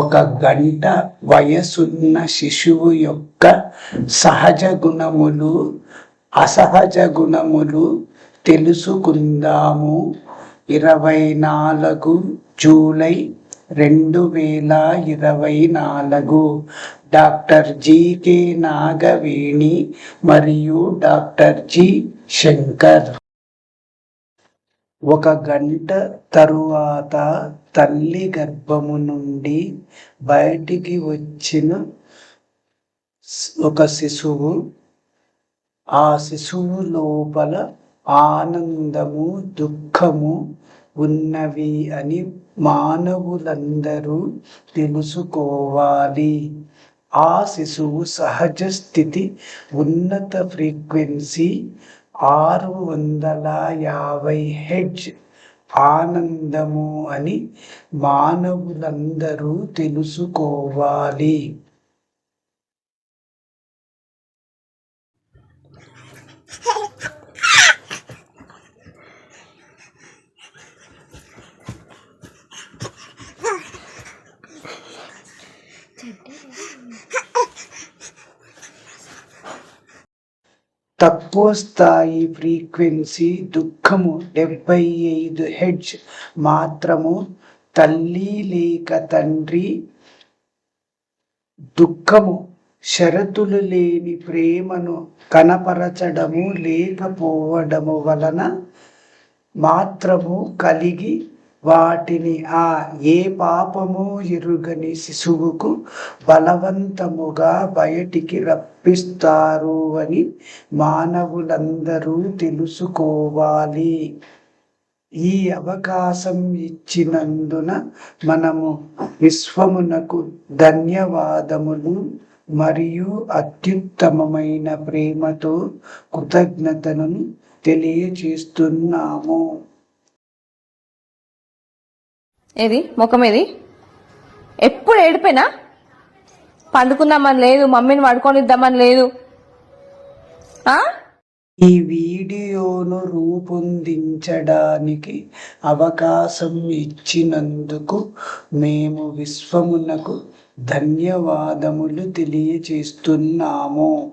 ఒక గంట వయసున్న శిశువు యొక్క సహజ గుణములు అసహజ గుణములు తెలుసుకుందాము. ఇరవై నాలుగు జూలై రెండు వేల ఇరవై నాలుగు. డాక్టర్ జికే నాగవేణి మరియు డాక్టర్ జి శంకర్. ఒక గంట తరువాత తల్లి గర్భము నుండి బయటికి వచ్చిన ఒక శిశువు ఆ శిశువు లోపల ఆనందము దుఃఖము ఉన్నవి అని మానవులందరూ తెలుసుకోవాలి. ఆ శిశువు సహజ స్థితి ఉన్నత ఫ్రీక్వెన్సీ ఆరు వందల యాభై హెడ్జ్ ఆనందము అని మానవులందరూ తెలుసుకోవాలి. తక్కువ స్థాయి ఫ్రీక్వెన్సీ దుఃఖము డెబ్బై ఐదు హెడ్జ్ మాత్రము తల్లి లేక తండ్రి దుఃఖము షరతులు లేని ప్రేమను కనపరచడము లేకపోవడము వలన మాత్రము కలిగి వాటిని ఆ ఏ పాపము ఎరుగని శిశువుకు బలవంతముగా బయటికి రప్పిస్తారు అని మానవులందరూ తెలుసుకోవాలి. ఈ అవకాశం ఇచ్చినందున మనము విశ్వమునకు ధన్యవాదములు మరియు అత్యుత్తమమైన ప్రేమతో కృతజ్ఞతను తెలియచేస్తున్నాము ఏది? ముఖం ఏది? ఎప్పుడు ఏడిపోయినా పండుకుందామని లేదు మమ్మీని పడుకొనిద్దామని లేదు. ఈ వీడియోను రూపొందించడానికి అవకాశం ఇచ్చినందుకు మేము విశ్వమునకు ధన్యవాదములు తెలియచేస్తున్నాము